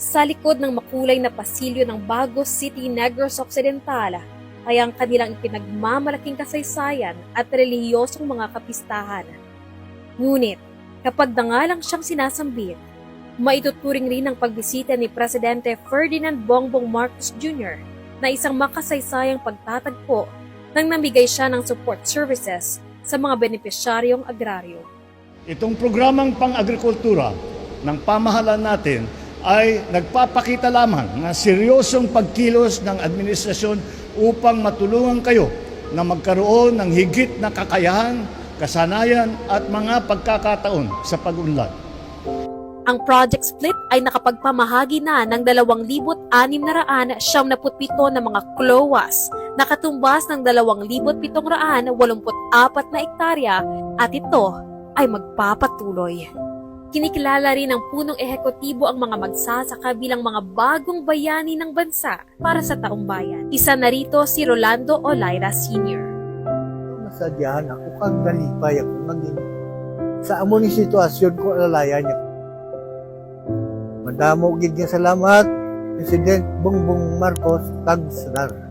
Sa likod ng makulay na pasilyo ng Bagos City, Negros Occidental, ay ang kanilang ipinagmamalaking kasaysayan at relihiyosong mga kapistahan. Ngunit, kapag nangalang siyang sinasambit, maituturing rin ang pagbisita ni Presidente Ferdinand Bongbong Marcos Jr. na isang makasaysayang pagtatagpo nang namigay siya ng support services sa mga benepisyaryong agraryo. Itong programang pang-agrikultura ng pamahalaan natin ay nagpapakita lamang ng seryosong pagkilos ng administrasyon upang matulungan kayo na magkaroon ng higit na kakayahan, kasanayan at mga pagkakataon sa pag-unlad. Ang project split ay nakapagpamahagi na ng 2,677 na mga klowas na katumbas ng 2,784 na ektarya at ito ay magpapatuloy. Kinikilala rin ng punong ehekutibo ang mga magsasaka bilang mga bagong bayani ng bansa para sa taong bayan. Isa na rito si Rolando Olaira Sr. Nasadyahan ako kang nalipay ako naging sa amo ni sitwasyon ko alalayan niya. Madamo gid nga salamat President Bongbong Marcos Tagsadar.